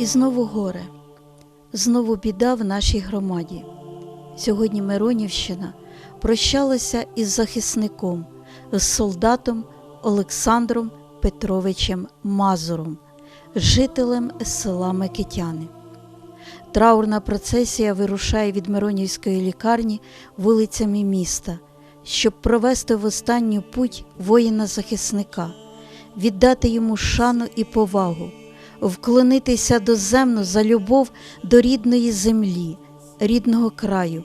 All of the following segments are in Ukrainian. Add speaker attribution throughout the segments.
Speaker 1: І знову горе, знову біда в нашій громаді. Сьогодні Миронівщина прощалася із захисником, з солдатом Олександром Петровичем Мазуром, жителем села Микитяни. Траурна процесія вирушає від Миронівської лікарні вулицями міста, щоб провести в останню путь воїна-захисника, віддати йому шану і повагу, вклонитися доземно за любов до рідної землі, рідного краю,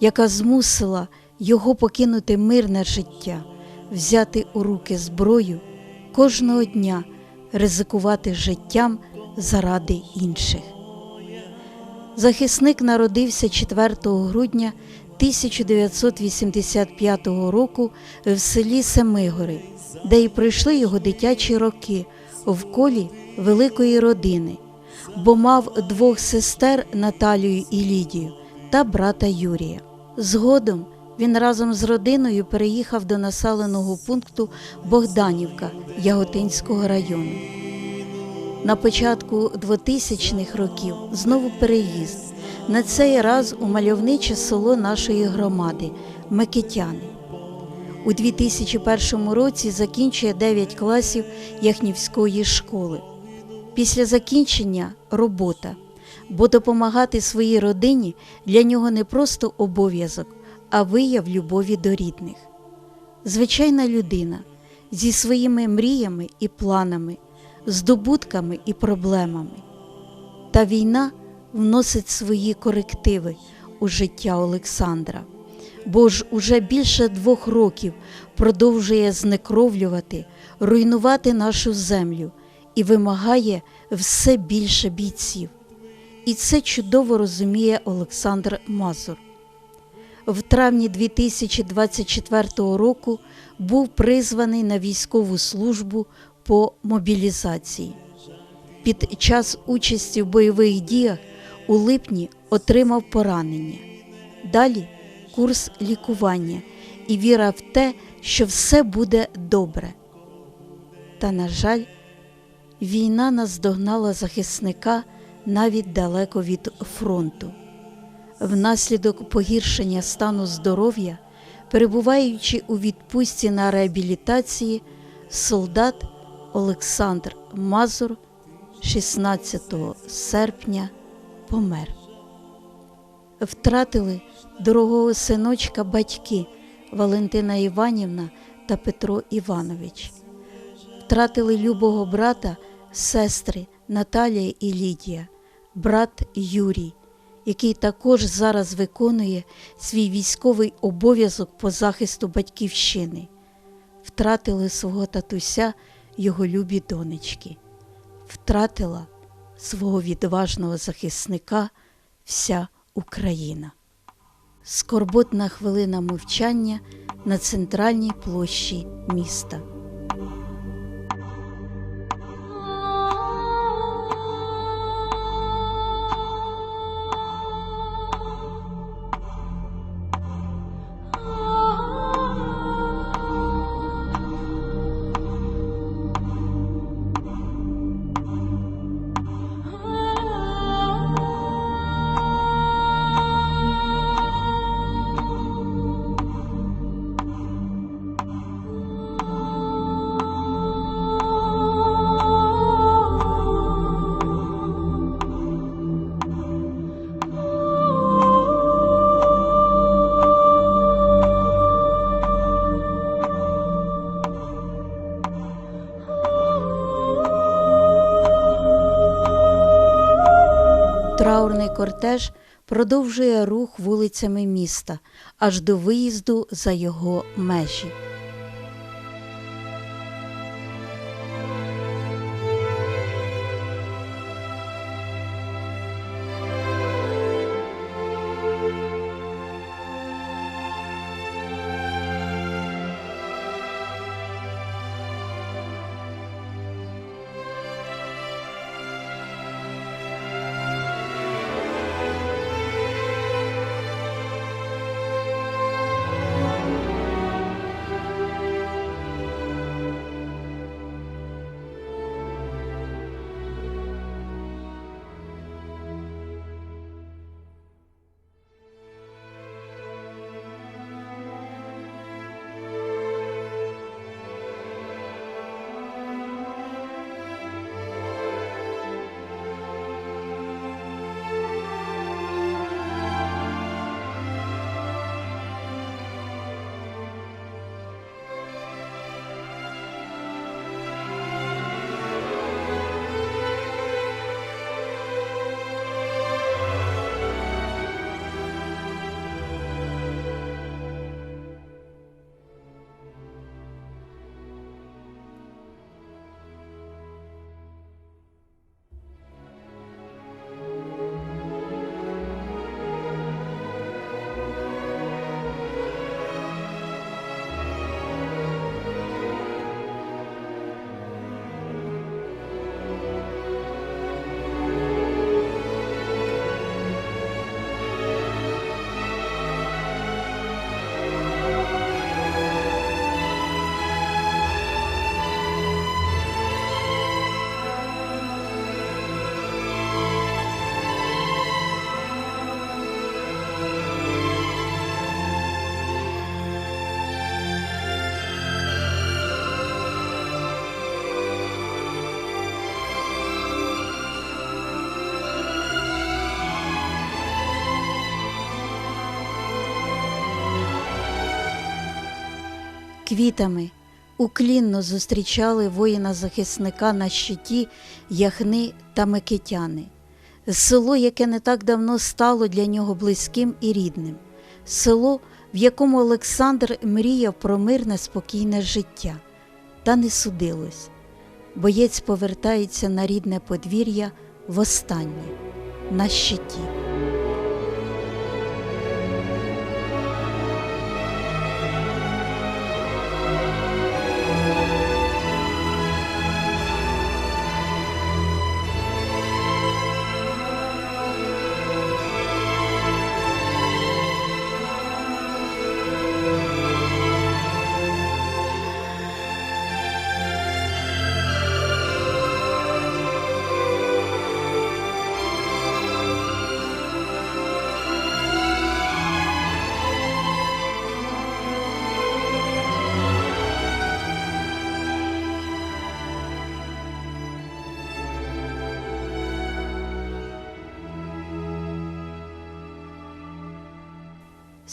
Speaker 1: яка змусила його покинути мирне життя, взяти у руки зброю, кожного дня ризикувати життям заради інших. Захисник народився 4 грудня 1985 року в селі Семигори, де й пройшли його дитячі роки в колі великої родини, бо мав двох сестер Наталію і Лідію та брата Юрія. Згодом він разом з родиною переїхав до населеного пункту Богданівка Яготинського району. На початку 2000-х років знову переїзд. На цей раз у мальовниче село нашої громади Микитяни. У 2001 році закінчує 9 класів Яхнівської школи. Після закінчення робота, бо допомагати своїй родині для нього не просто обов'язок, а вияв любові до рідних. Звичайна людина зі своїми мріями і планами здобутками і проблемами. Та війна вносить свої корективи у життя Олександра, бо ж уже більше двох років продовжує знекровлювати, руйнувати нашу землю і вимагає все більше бійців. І це чудово розуміє Олександр Мазур. В травні 2024 року був призваний на військову службу по мобілізації. Під час участі в бойових діях у липні отримав поранення. Далі курс лікування і віра в те, що все буде добре. Та, на жаль, війна наздогнала захисника навіть далеко від фронту. Внаслідок погіршення стану здоров'я, перебуваючи у відпустці на реабілітації, солдат Олександр Мазур 16 серпня помер. Втратили дорогого синочка батьки Валентина Іванівна та Петро Іванович. Втратили любого брата, сестри Наталія і Лідія, брат Юрій, який також зараз виконує свій військовий обов'язок по захисту батьківщини. Втратили свого татуся його любі донечки, втратила свого відважного захисника вся Україна. Скорботна хвилина мовчання на центральній площі міста. Траурний кортеж продовжує рух вулицями міста аж до виїзду за його межі. Квітами уклінно зустрічали воїна-захисника на щиті яхни та микитяни. Село, яке не так давно стало для нього близьким і рідним, село, в якому Олександр мріяв про мирне спокійне життя, та не судилось. Боєць повертається на рідне подвір'я востаннє на щиті.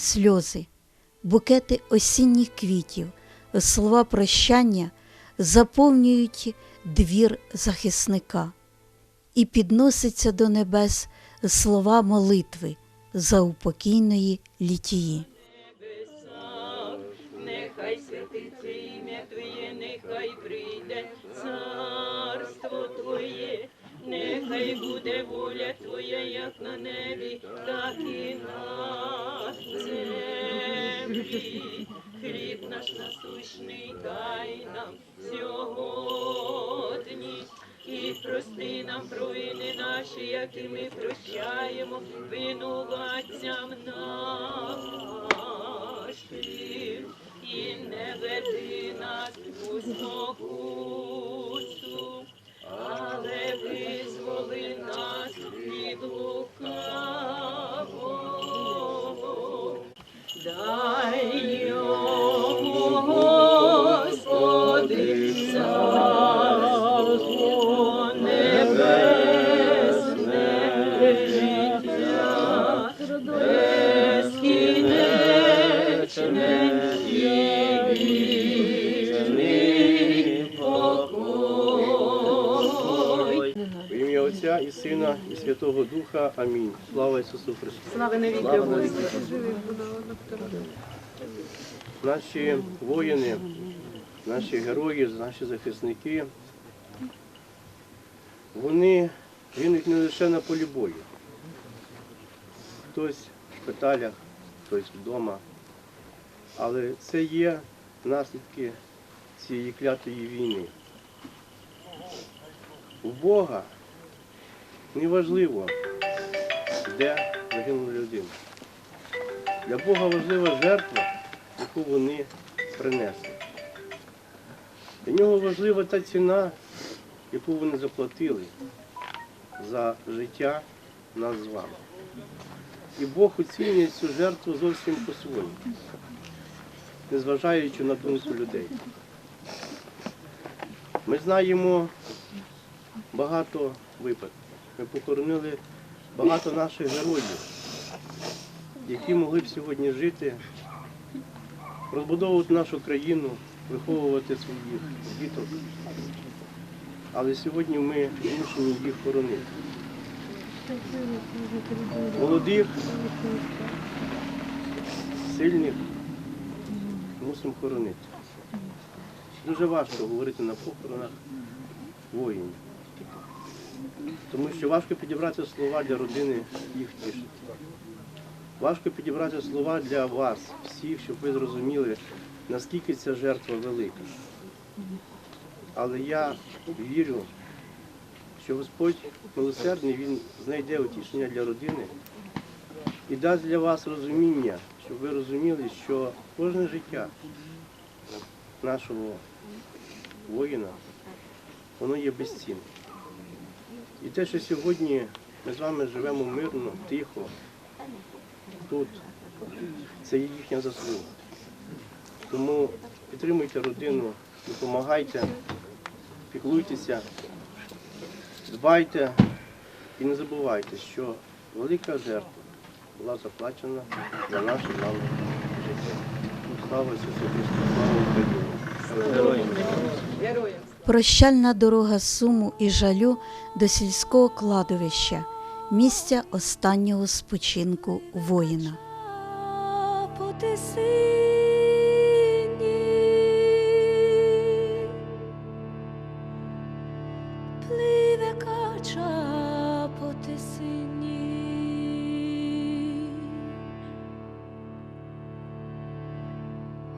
Speaker 1: Сльози, букети осінніх квітів, слова прощання заповнюють двір захисника і підноситься до небес слова молитви за упокійної літії.
Speaker 2: нехай святиться ім'я Твоє, нехай прийде царство Твоє, нехай буде воля Твоя, як на небі, так і на. Хліб наш насущний дай нам сьогодні. І прости нам провини наші, які ми прощаємо винуватцям нашим. І не веди нас у спокусу,
Speaker 3: Отця і Сина, і Святого Духа. Амінь. Слава Ісусу Христу.
Speaker 2: Слава навіки Господи.
Speaker 3: Наші воїни, наші герої, наші захисники, вони гинуть не лише на полі бою. Хтось в шпиталях, хтось вдома. Але це є наслідки цієї клятої війни. У Бога неважливо, де загинула людина. Для Бога важлива жертва, яку вони принесли. Для нього важлива та ціна, яку вони заплатили за життя нас з вами. І Бог оцінює цю жертву зовсім по-своєму, незважаючи на думку людей. Ми знаємо багато випадків. Ми похоронили багато наших героїв, які могли б сьогодні жити, розбудовувати нашу країну, виховувати своїх діток. Але сьогодні ми змушені їх хоронити. Молодих, сильних мусимо хоронити. Дуже важко говорити на похоронах воїнів. Тому що важко підібрати слова для родини їх втішити. Важко підібрати слова для вас, всіх, щоб ви зрозуміли, наскільки ця жертва велика. Але я вірю, що Господь милосердний, Він знайде утішення для родини і дасть для вас розуміння, щоб ви розуміли, що кожне життя нашого воїна, воно є безцінним. І те, що сьогодні ми з вами живемо мирно, тихо, тут, це є їхня заслуга. Тому підтримуйте родину, допомагайте, піклуйтеся, дбайте і не забувайте, що велика жертва була заплачена за наше з вами життя. Слава Ісусу Христу, слава Україні! Героям!
Speaker 1: Прощальна дорога суму і жалю до сільського кладовища, місця останнього спочинку воїна.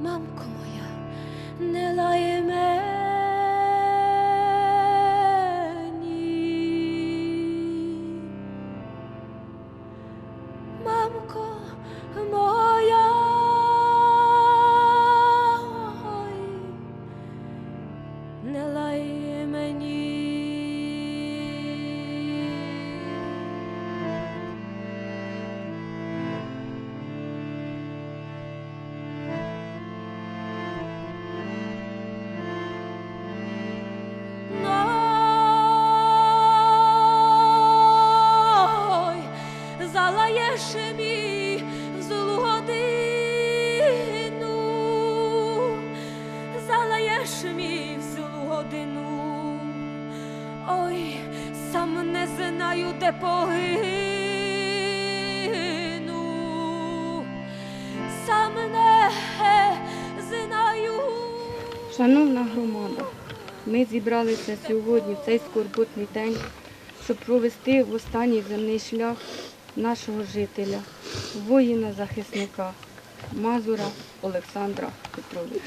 Speaker 4: Мамко
Speaker 5: Шановна громада, ми зібралися сьогодні в цей скорботний день, щоб провести в останній земний шлях нашого жителя, воїна-захисника Мазура Олександра Петровича.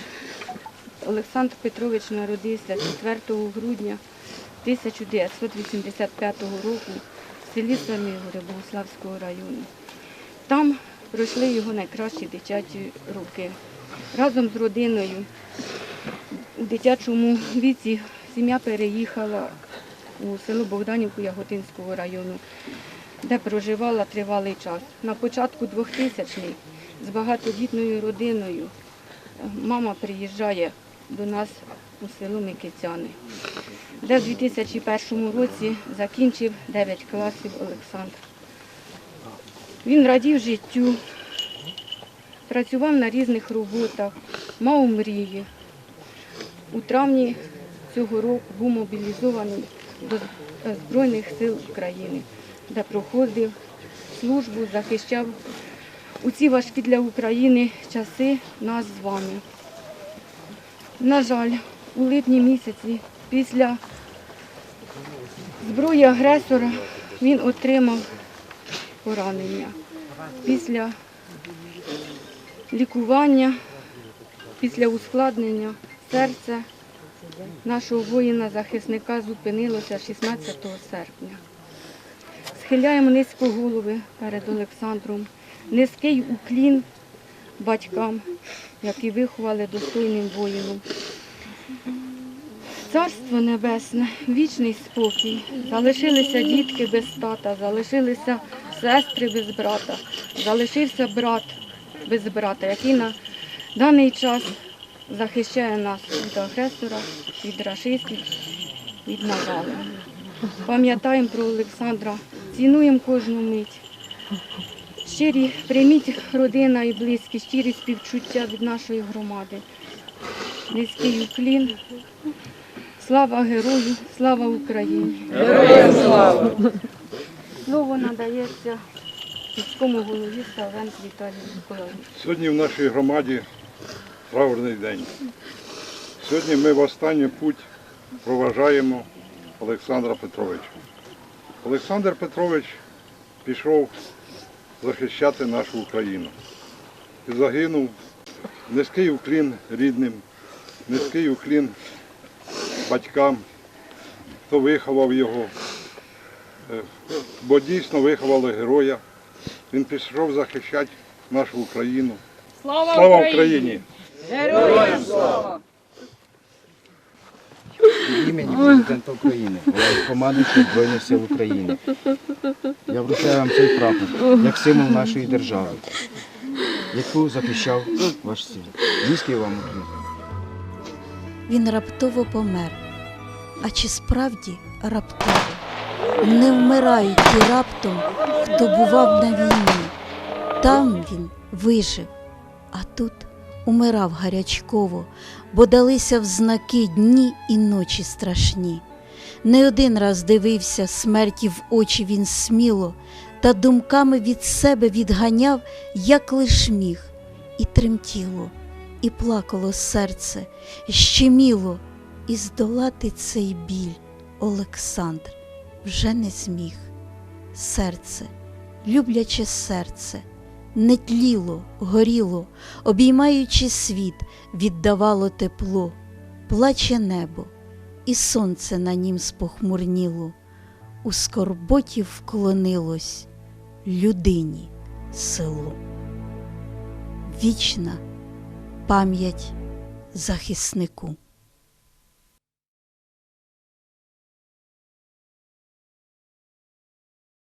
Speaker 5: Олександр Петрович народився 4 грудня 1985 року в селі Самігори Богославського району. Там пройшли його найкращі дитячі роки. Разом з родиною у дитячому віці сім'я переїхала у село Богданівку Яготинського району, де проживала тривалий час. На початку 2000-х з багатодітною родиною е, мама приїжджає до нас у село Микицяни, де в 2001 році закінчив 9 класів Олександр. Він радів життю, працював на різних роботах, мав мрії. У травні цього року був мобілізований до е, Збройних сил України, де проходив службу, захищав у ці важкі для України часи нас з вами. На жаль, у липні місяці після зброї агресора він отримав поранення. Після лікування, після ускладнення серця нашого воїна-захисника зупинилося 16 серпня. Схиляємо низько голови перед Олександром, низький уклін батькам, які виховали достойним воїном. Царство небесне, вічний спокій. Залишилися дітки без тата, залишилися сестри без брата, залишився брат без брата, який на даний час захищає нас від агресора, від рашистів, від навали. Пам'ятаємо про Олександра, цінуємо кожну мить. Щирі прийміть родина і близькі, щирі співчуття від нашої громади. Низький уклін. Слава герою, слава Україні!
Speaker 2: Героям слава!
Speaker 5: Слово надається міському голові Савенк Віталію Миколаївичу.
Speaker 6: Сьогодні в нашій громаді траурний день. Сьогодні ми в останню путь проважаємо Олександра Петровича. Олександр Петрович пішов захищати нашу Україну. І загинув низький уклін рідним, низький уклін батькам, хто виховав його. Е, Бо дійсно виховали героя. Він пішов захищати нашу Україну. Слава, Україні!
Speaker 2: Героям слава!
Speaker 7: від імені президента України, командуючого Збройних сил України. Я вручаю вам цей прапор як символ нашої держави, яку захищав ваш син. Низький вам уклін.
Speaker 1: Він раптово помер. А чи справді раптово? Не вмирають ті раптом, хто бував на війні. Там він вижив, а тут умирав гарячково, бо далися в знаки дні і ночі страшні. Не один раз дивився смерті в очі він сміло, та думками від себе відганяв, як лиш міг, і тремтіло, і плакало серце, щеміло, і здолати цей біль Олександр вже не зміг. Серце, любляче серце, не тліло, горіло, обіймаючи світ, віддавало тепло, плаче небо, і сонце на нім спохмурніло, у скорботі вклонилось людині село. Вічна пам'ять захиснику.